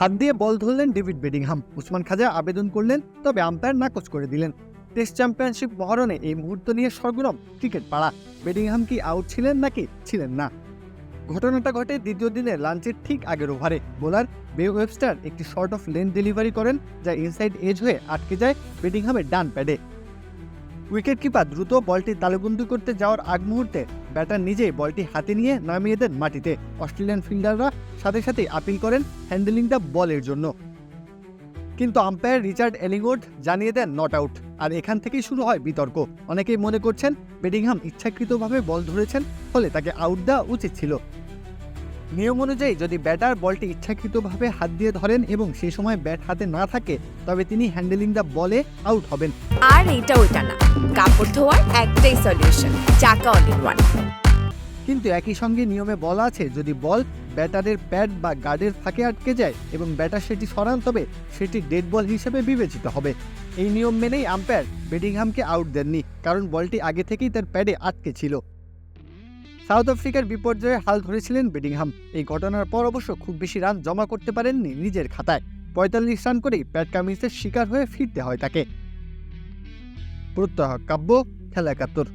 হাত দিয়ে বল ধরলেন ডেভিড বেডিংহাম। উসমান খাজা আবেদন করলেন, তবে আম্পায়ার নাকচ করে দিলেন। টেস্ট চ্যাম্পিয়নশিপ মহরণে এই মুহূর্ত নিয়ে সরগরম ক্রিকেট পাড়া। বেডিংহাম কি আউট ছিলেন নাকি ছিলেন না? ঘটনাটা ঘটে দ্বিতীয় দিনে লাঞ্চের ঠিক আগের ওভারে। বোলার বে ওয়েবস্টার একটি শর্ট অফ লেন ডেলিভারি করেন, যা ইনসাইড এজ হয়ে আটকে যায় বেডিংহামের ডান প্যাডে। উইকেট কিপার দ্রুত বলটি তালুবন্দি করতে যাওয়ার আগ মুহূর্তে ব্যাটার নিজেই বলটি হাতে নিয়ে নামিয়ে দেন মাটিতে। অস্ট্রেলিয়ান ফিল্ডাররা সাথে সাথে আপিল করেন হ্যান্ডেলিং দ্য বলের জন্য। কিন্তু আম্পায়ার রিচার্ড এলিংউড জানিয়ে দেন নট আউট। আর এখান থেকেই শুরু হয় বিতর্ক। অনেকেই মনে করছেন বেডিংহাম ইচ্ছাকৃতভাবে বল ধরেছেন, ফলে তাকে আউট দেওয়া উচিত ছিল। নিয়ম অনুযায়ী যদি ব্যাটার বলটি ইচ্ছাকৃতভাবে হাত দিয়ে ধরেন এবং সেই সময় ব্যাট হাতে না থাকে তবে তিনি হ্যান্ডেলিং দ্য বলে আউট হবেন। আর এটা ওইটা না। কাপড় ধোয়ার একটাই সলিউশন চাকা অল ইন ওয়ান কিন্তু একই সঙ্গে নিয়মে বলা আছে যদি বল ব্যাটারের প্যাড বা গার্ডের ফাঁকে আটকে যায় এবং ব্যাটার সেটি সরান তবে সেটি ডেড বল হিসেবে বিবেচিত হবে। এই নিয়ম মেনেই আম্পায়ার বেডিংহামকে আউট দেননি কারণ বলটি আগে থেকেই তার প্যাডে আটকে ছিল। সাউথ আফ্রিকার বিপর্যয়ে হাল ধরেছিলেন বেডিংহাম। এই ঘটনার পর অবশ্য খুব বেশি রান জমা করতে পারেননি নিজের খাতায়। পঁয়তাল্লিশ রান করেই প্যাট কামিন্সের শিকার হয়ে ফিরতে হয় তাকে। প্রত্যহ কাব্য, খেলা একাত্তর।